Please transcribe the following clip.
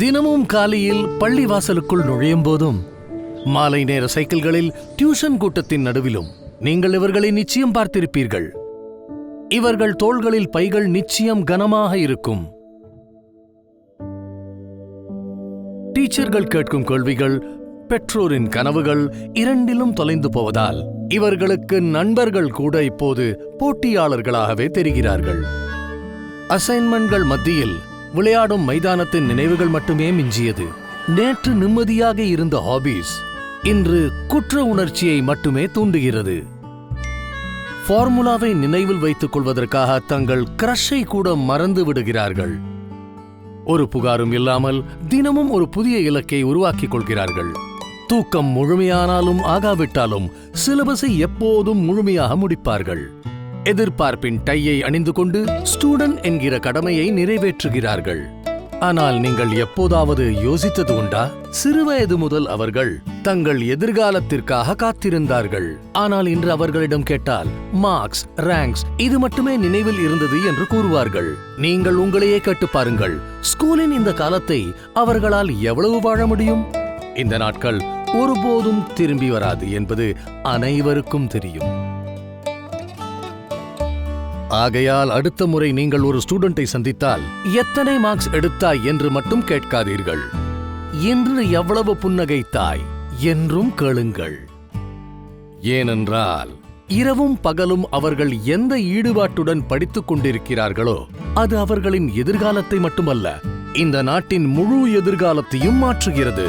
தினமும் காலையில் பள்ளி வாசலுக்குள் நுழையும் போதும் மாலை நேர சைக்கிள்களில் டியூஷன் கூட்டத்தின் நடுவிலும் நீங்கள் இவர்களை நிச்சயம் பார்த்திருப்பீர்கள். இவர்கள் தோள்களில் பைகள் நிச்சயம் கனமாக இருக்கும். டீச்சர்கள் கேட்கும் கேள்விகள் பெற்றோரின் கனவுகள் இரண்டிலும் தொலைந்து போவதால் இவர்களுக்கு நண்பர்கள் கூட இப்போது போட்டியாளர்களாகவே தெரிகிறார்கள். அசைன்மெண்ட்கள் மத்தியில் விளையாடும் மைதானத்தின் நினைவுகள் மட்டுமே மிஞ்சியது. நேற்று நிம்மதியாக இருந்த ஹாபீஸ் இன்று குற்ற உணர்ச்சியை மட்டுமே தூண்டுகிறது. ஃபார்முலாவை நினைவில் வைத்துக் கொள்வதற்காக தங்கள் கிரஷை கூட மறந்து விடுகிறார்கள். ஒரு புகாரும் இல்லாமல் தினமும் ஒரு புதிய இலக்கை உருவாக்கிக் கொள்கிறார்கள். தூக்கம் முழுமையானாலும் ஆகாவிட்டாலும் சிலபஸை எப்போதும் முழுமையாக முடிப்பார்கள். எதிர்பார்ப்பின் டையை அணிந்து கொண்டு ஸ்டூடெண்ட் என்கிற கடமையை நிறைவேற்றுகிறார்கள். ஆனால் நீங்கள் எப்போதாவது யோசித்தது உண்டா? சிறுவயது முதல் அவர்கள் தங்கள் எதிர்காலத்திற்காக காத்திருந்தார்கள். ஆனால் இன்று அவர்களிடம் கேட்டால் மார்க்ஸ் ரேங்க்ஸ் இது மட்டுமே நினைவில் இருந்தது என்று கூறுவார்கள். நீங்கள் உங்களையே கேட்டு பாருங்கள் ஸ்கூலின் இந்த காலத்தை அவர்களால் எவ்வளவு வாழ முடியும்? இந்த நாட்கள் ஒருபோதும் திரும்பி வராது என்பது அனைவருக்கும் தெரியும். ஆகையால் அடுத்த முறை நீங்கள் ஒரு ஸ்டூடெண்டை சந்தித்தால் எத்தனை மார்க்ஸ் எடுத்தாய் என்று மட்டும் கேட்காதீர்கள். இன்று எவ்வளவு புன்னகைத்தாய் என்றும் கேளுங்கள். ஏனென்றால் இரவும் பகலும் அவர்கள் எந்த ஈடுபாட்டுடன் படித்துக் கொண்டிருக்கிறார்களோ அது அவர்களின் எதிர்காலத்தை மட்டுமல்ல இந்த நாட்டின் முழு எதிர்காலத்தையும் மாற்றுகிறது.